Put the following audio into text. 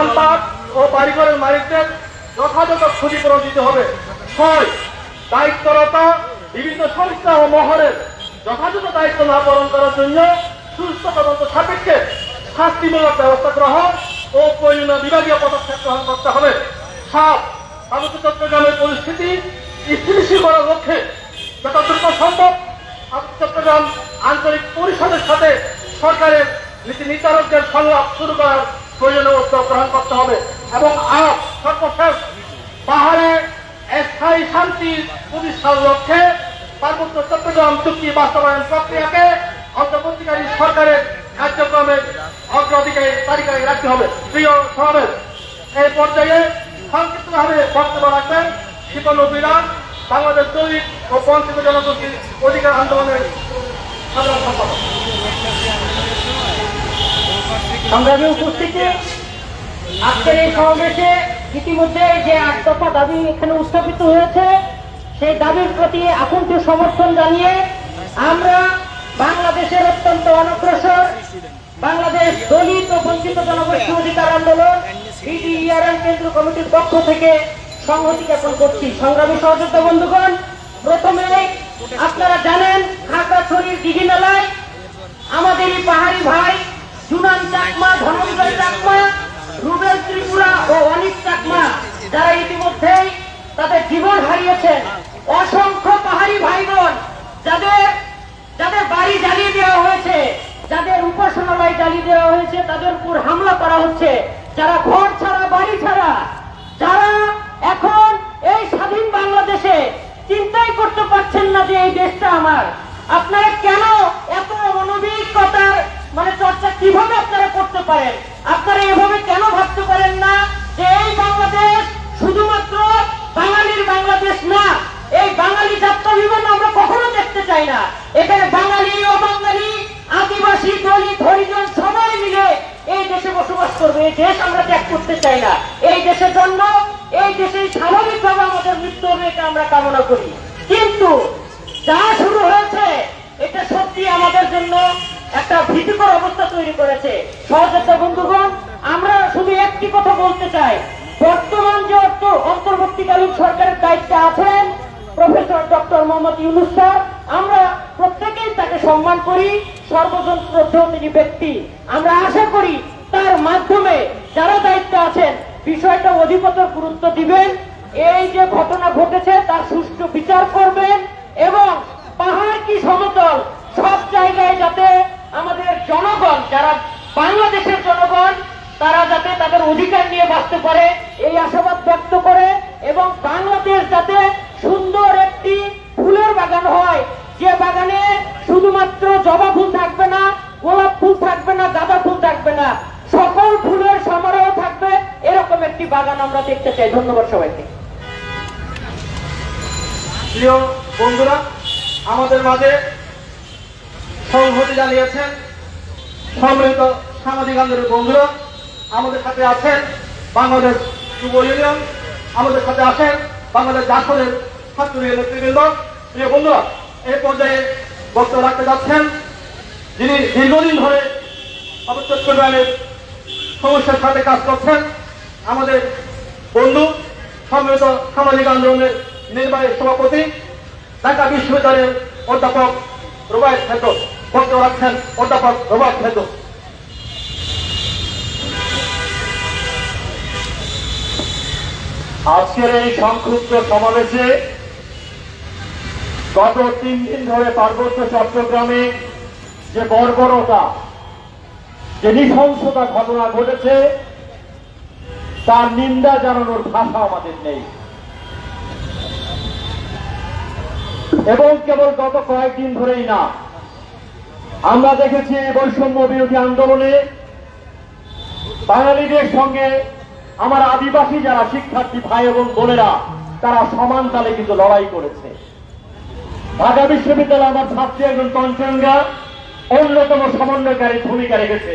দোকানপাট ও বাড়িঘরের মালিকদের যথাযথ ক্ষতিপূরণ দিতে হবে। ছয়, দায়িত্বরতা, বিভিন্ন সংস্থা ও মহলের যথাযথ দায়িত্ব না পালন করার জন্য সুস্থ তদন্ত সাপেক্ষে শাস্তিমূলক ব্যবস্থা গ্রহণ ও প্রয়োজনীয় বিভাগীয় পদক্ষেপ গ্রহণ করতে হবে। সাত পার্বত্য চট্টগ্রামের পরিস্থিতি স্থিতিশীল করার লক্ষ্যে দ্রুত সম্ভব চট্টগ্রাম আঞ্চলিক পরিষদের সাথে সরকারের নীতি নির্ধারকদের সংলাপ শুরু করার প্রয়োজনীয় উদ্যোগ গ্রহণ করতে হবে এবং আজ সর্বশেষ পাহাড়ে স্থায়ী শান্তি প্রতিষ্ঠার লক্ষ্যে পার্বত্য চট্টগ্রাম চুক্তি বাস্তবায়ন প্রক্রিয়াকে অন্তর্বর্তীকারী সরকারের কার্যক্রমের অগ্রাধিকারের তালিকায় রাখতে হবে। প্রিয় সমাবেশ এই পর্যায়ে সংক্ষিপ্তভাবে বক্তব্য রাখবেন বিরাট, বাংলাদেশ দলিত ও বঞ্চিত জনগোষ্ঠীর অধিকার আন্দোলনের সংগ্রামী উপস্থিতি, আজকের এই সমাবেশে ইতিমধ্যে যে আট দফা দাবি এখানে উত্থাপিত হয়েছে, সেই দাবির প্রতি আকুণ্ঠ সমর্থন জানিয়ে আমরা বাংলাদেশের অত্যন্ত অনগ্রসর, বাংলাদেশ দলিত ও বঞ্চিত জনগোষ্ঠী অধিকার আন্দোলন বিডিআরএন কেন্দ্র কমিটির পক্ষ থেকে সংহতি জ্ঞাপন করছি। সংগ্রামী সহযোদ্ধা বন্ধুগণ জুনান চাকমা, ধনঞ্জয় চাকমা, রুবেল ত্রিপুরা ও অনিক চাকমা, যারা ইতিমধ্যেই তাদের জীবন হারিয়েছেন। অসংখ্য পাহাড়ি ভাই বোন যাদের যাদের বাড়ি জ্বালিয়ে দেওয়া হয়েছে, যাদের উপাসনালয় জ্বালিয়ে দেওয়া হয়েছে, তাদের উপর হামলা করা হচ্ছে। যারা ঘর ছাড়া, বাড়ি ছাড়া, যারা এখন এই স্বাধীন বাংলাদেশে চিন্তাই করতে পারছেন না যে এই দেশটা আমার। আপনারা কেন এত অনভিজ্ঞতার মানে চর্চা কীভাবে আপনারা করতে পারেন? আপনারা এভাবে কেন ভাবতে পারেন না যে এই বাংলাদেশ শুধুমাত্র বাঙালির বাংলাদেশ না, এই বাঙালি জাতীয় আমরা কখনো দেখতে চাই না। এখানে বাঙালি অবাঙালি আদিবাসী, দলিত, হরিজন সবাই মিলে এই দেশে বসবাস করবে। এই দেশ আমরা ত্যাগ করতে চাই না। এই দেশের জন্য, এই দেশে স্বাভাবিকভাবে আমাদের মৃত্যু হবে এটা আমরা কামনা করি। কিন্তু যা শুরু হয়েছে, এটা সত্যি আমাদের জন্য একটা ভীতিকর অবস্থা তৈরি করেছে। সহযোদ্ধা বন্ধুগণ, আমরা শুধু একটি কথা বলতে চাই। বর্তমান যে অন্তর্বর্তীকালীন সরকারের দায়িত্বে আছেন professor doctor Mohammad Yunus sir, আমরা প্রত্যেকেই তাকে সম্মান করি। সর্বজন তিনি ব্যক্তি। আমরা আশা করি তার মাধ্যমে যারা দায়িত্বে আছেন, বিষয়টা অধিকতর গুরুত্ব দিবেন। এই যে ঘটনা ঘটেছে, তার সুষ্ঠু বিচার করবেন এবং পাহাড় কি সমতল সব জায়গায় যাতে আমাদের জনগণ যারা বাংলাদেশের জনগণ, তারা যাতে তাদের অধিকার নিয়ে বাঁচতে পারে, এই আশাবাদ ব্যক্ত করে এবং বাংলাদেশ যাতে সুন্দর একটি ফুলের বাগান হয়। যে বাগানে শুধুমাত্র জবা ফুল থাকবে না, গোলাপ ফুল থাকবে না, গাঁদা ফুল থাকবে না, সকল ফুলের সমারোহ থাকবে এরকম একটি বাগান আমরা দেখতে চাই। ধন্যবাদ সবাইকে। প্রিয় বন্ধুরা, আমাদের মাঝে সংহতি জানিয়েছেন সম্মিলিত সামাজিক আন্দোলনের বন্ধুরা, আমাদের সাথে আছেন বাংলাদেশ যুব ইউনিয়ন, আমাদের সাথে আছেন বাংলাদেশ জাসদের ছাত্র নেতৃবৃন্দ। প্রিয় বন্ধুরা, এই পর্যায়ে বক্তব্য রাখতে যাচ্ছেন যিনি দীর্ঘদিন ধরে আমাদের চট্টগ্রামের সমস্যার সাথে কাজ করছেন আমাদের বন্ধু সম্মিলিত সামাজিক আন্দোলনের নির্বাহী সভাপতি, ঢাকা বিশ্ববিদ্যালয়ের অধ্যাপক রুবায়ত খেত বক্তব্য রাখছেন অধ্যাপক রুবায়ত খেত আজকের এই সংক্ষিপ্ত সমাবেশে গত তিন দিন ধরে পার্বত্য চট্টগ্রামে যে বর্বরতা, যে নৃশংসতা ঘটনা ঘটেছে, তার নিন্দা জানানোর ভাষা আমাদের নেই। এবং কেবল গত কয়েকদিন ধরেই না আমরা দেখেছি বৈষম্য বিরোধী আন্দোলনে বাঙালিদের সঙ্গে আমার আদিবাসী যারা শিক্ষার্থী ভাই এবং বোনেরা, তারা সমান তালে কিন্তু লড়াই করেছে। ঢাকা বিশ্ববিদ্যালয় আমার ছাত্রী একজন পঞ্চাঙ্গা অন্যতম সমন্বয়কারী ভূমিকা রেখেছে।